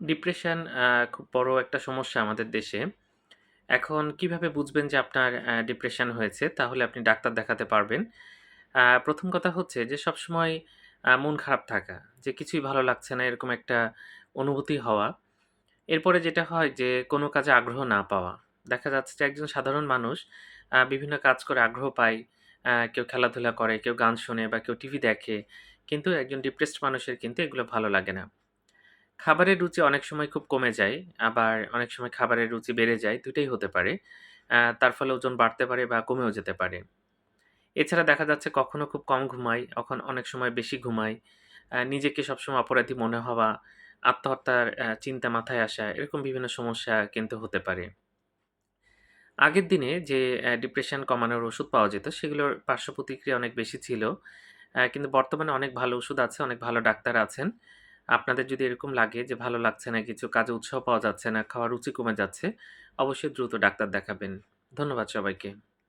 Depression খুব বড় একটা সমস্যা আমাদের দেশে। এখন কীভাবে বুঝবেন যে আপনার ডিপ্রেশন হয়েছে? তাহলে আপনি ডাক্তার দেখাতে পারবেন। প্রথম কথা হচ্ছে যে সবসময় মন খারাপ থাকা। যে কিছুই ভালো লাগছে না এরকম একটা অনুভূতি হওয়া। এরপরে যেটা হয় যে কোনো কাজে আগ্রহ না পাওয়া। দেখা যাচ্ছে যে একজন সাধারণ মানুষ বিভিন্ন কাজ করে আগ্রহ পায়। কেউ খেলাধুলা করে, কেউ গান শোনে বা কেউ টিভি দেখে। কিন্তু একজন ডিপ্রেসড মানুষের কিন্তু এগুলো ভালো লাগে না। খাবারের রুচি অনেক সময় খুব কমে যায়। আবার অনেক সময় খাবারের রুচি বেড়ে যায়। ২ টাই হতে পারে। তার ফলে ওজন বাড়তে পারে বা কমেও যেতে পারে। এছাড়া দেখা যাচ্ছে কখনো খুব কম ঘুমায়, অখন অনেক সময় বেশি ঘুমায়। আ নিজেকে সবসময় অপরাধী মনে হওয়া, আত্মহত্যার চিন্তা মাথায় আসা, এরকম বিভিন্ন সমস্যা কিন্তু হতে পারে। আগের দিনে যে ডিপ্রেশন কমানোর ওষুধ পাওয়া যেত, সেগুলোর পার্শ্ব প্রতিক্রিয়া অনেক বেশি ছিল। কিন্তু বর্তমানে অনেক ভালো ওষুধ আছে, অনেক ভালো ডাক্তার আছেন। আপনাদের যদি এরকম লাগে যে ভালো লাগছে না কিছু, কাজে উৎসাহ পাওয়া যাচ্ছে না, খাওয়ার রুচি কমে যাচ্ছে, অবশ্যই দ্রুত ডাক্তার দেখাবেন। ধন্যবাদ সবাইকে।